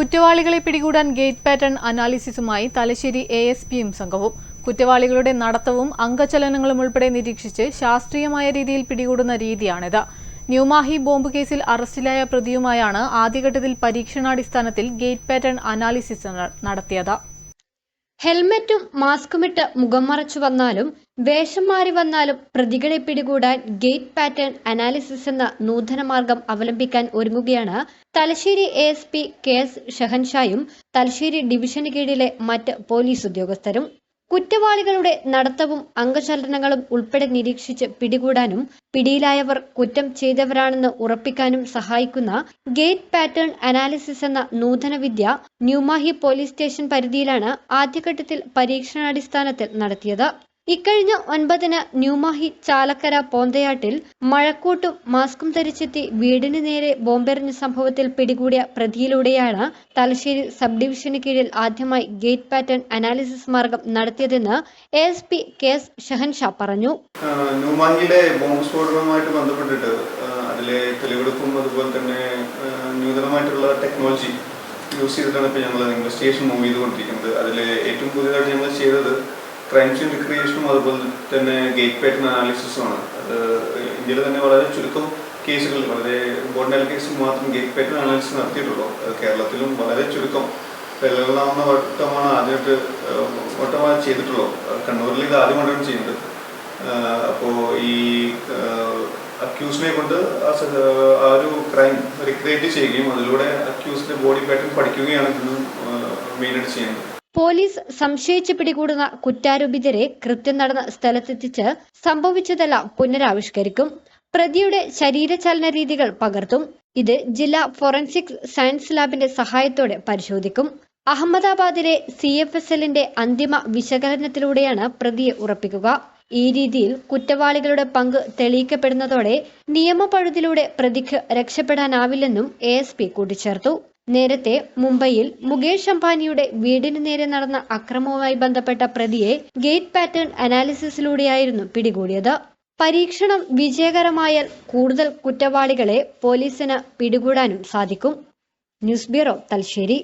കുറ്റവാളികളെ പിടികൂടാൻ gate pattern അനാലിസിസുമായി തലശ്ശേരി എ എസ് പിയും സംഘവും. കുറ്റവാളികളുടെ നടത്തവും അംഗചലനങ്ങളും ഉൾപ്പെടെ നിരീക്ഷിച്ച് ശാസ്ത്രീയമായ രീതിയിൽ പിടികൂടുന്ന രീതിയാണിത്. ന്യൂമാഹി ബോംബ് കേസിൽ അറസ്റ്റിലായ പ്രതിയുമായാണ് ആദ്യഘട്ടത്തിൽ പരീക്ഷണാടിസ്ഥാനത്തിൽ ഗേറ്റ് പാറ്റേൺ അനാലിസിസ് നടത്തിയത്. ഹെൽമറ്റും മാസ്കുമിട്ട് മുഖം മറച്ചു വന്നാലും വേഷം മാറി വന്നാലും പ്രതികളെ പിടികൂടാൻ ഗേറ്റ് പാറ്റേൺ അനാലിസിസ് എന്ന നൂതന മാർഗം അവലംബിക്കാൻ ഒരുങ്ങുകയാണ് Thalassery A S P K S ഷഹൻഷായും Thalassery ഡിവിഷന് കീഴിലെ മറ്റ് പോലീസ് ഉദ്യോഗസ്ഥരും. കുറ്റവാളികളുടെ നടത്തവും അംഗചലനങ്ങളും ഉൾപ്പെടെ നിരീക്ഷിച്ച് പിടികൂടാനും പിടിയിലായവർ കുറ്റം ചെയ്തവരാണെന്ന് ഉറപ്പിക്കാനും സഹായിക്കുന്ന ഗേറ്റ് പാറ്റേൺ അനാലിസിസ് എന്ന നൂതന വിദ്യ ന്യൂമാഹി പോലീസ് സ്റ്റേഷൻ പരിധിയിലാണ് ആദ്യഘട്ടത്തിൽ പരീക്ഷണാടിസ്ഥാനത്തിൽ നടത്തിയത്. ഇക്കഴിഞ്ഞ ഒൻപതിന് ന്യൂമാഹി ചാലക്കര പോന്തയാട്ടിൽ മഴക്കൂട്ടും മാസ്കും ധരിച്ചെത്തി വീടിന് നേരെ ബോംബെറിഞ്ഞ സംഭവത്തിൽ പിടികൂടിയ പ്രതിയിലൂടെയാണ് തലശ്ശേരി സബ് ഡിവിഷന് കീഴിൽ ആദ്യമായി ഗേറ്റ് പാറ്റേൺ അനാലിസിസ് മാർഗം നടത്തിയതെന്ന് A S P K S Shahansha പറഞ്ഞു. ന്യൂമാഹിയിലെ ബോംബ് സ്ഫോടനവുമായിട്ട് ബന്ധപ്പെട്ടിട്ട് അതിലെ തെളിവെടുപ്പും അതുപോലെ തന്നെ നൂതനമായിട്ടുള്ള ടെക്നോളജി യൂസ് ചെയ്തിട്ടാണ് ഇപ്പോൾ ഞങ്ങൾ ഇൻവെസ്റ്റിഗേഷൻ മൂവ് ചെയ്തുകൊണ്ടിരിക്കുന്നത്. അതിൽ ഏറ്റവും പുതിയതായിട്ട് ഞങ്ങൾ ചെയ്തത് ക്രൈം സീൻ റിക്രിയേഷനും അതുപോലെ തന്നെ ഗേറ്റ് പാറ്റേൺ അനാലിസിസും ആണ്. അത് ഇന്ത്യയിൽ തന്നെ വളരെ ചുരുക്കം കേസുകളിൽ വളരെ ബോർഡിനൽ കേസിൽ മാത്രം ഗേറ്റ് പാറ്റേൺ അനാലിസിസ് നടത്തിയിട്ടുള്ളൂ. കേരളത്തിലും വളരെ ചുരുക്കം. വെള്ളാവുന്ന വട്ടമാണ് ആദ്യമായിട്ട് വട്ടമാണ് ചെയ്തിട്ടുള്ളൂ കണ്ണൂരിൽ ഇത് ആദ്യമായിട്ടാണ് ചെയ്യുന്നത് അപ്പോൾ ഈ അക്യൂസിനെ കൊണ്ട് ആ ആ ഒരു ക്രൈം റിക്രിയേറ്റ് ചെയ്യുകയും അതിലൂടെ അക്യൂസിന്റെ ബോഡി പാറ്റേൺ പഠിക്കുകയാണ് ഇതിന് മെയിനായിട്ട് ചെയ്യുന്നത്. പോലീസ് സംശയിച്ച് പിടികൂടുന്ന കുറ്റാരോപിതരെ കൃത്യം നടന്ന സ്ഥലത്തെത്തിച്ച് സംഭവിച്ചതെല്ലാം പുനരാവിഷ്കരിക്കും. പ്രതിയുടെ ശരീരചലന രീതികൾ പകർത്തും. ഇത് ജില്ലാ ഫോറൻസിക് സയൻസ് ലാബിന്റെ സഹായത്തോടെ പരിശോധിക്കും. അഹമ്മദാബാദിലെ സി എഫ് എസ് എല്ലിന്റെ അന്തിമ വിശകലനത്തിലൂടെയാണ് പ്രതിയെ ഉറപ്പിക്കുക. ഈ രീതിയിൽ കുറ്റവാളികളുടെ പങ്ക് തെളിയിക്കപ്പെടുന്നതോടെ നിയമപഴുതിലൂടെ പ്രതിക്ക് രക്ഷപ്പെടാനാവില്ലെന്നും എ എസ് പി കൂട്ടിച്ചേർത്തു. നേരത്തെ മുംബൈയിൽ മുകേഷ് അംബാനിയുടെ വീടിന് നേരെ നടന്ന അക്രമവുമായി ബന്ധപ്പെട്ട പ്രതിയെ ഗേറ്റ് പാറ്റേൺ അനാലിസിസിലൂടെയായിരുന്നു പിടികൂടിയത്. പരീക്ഷണം വിജയകരമായാൽ കൂടുതൽ കുറ്റവാളികളെ പോലീസിന് പിടികൂടാനും സാധിക്കും. News bureau Thalassery.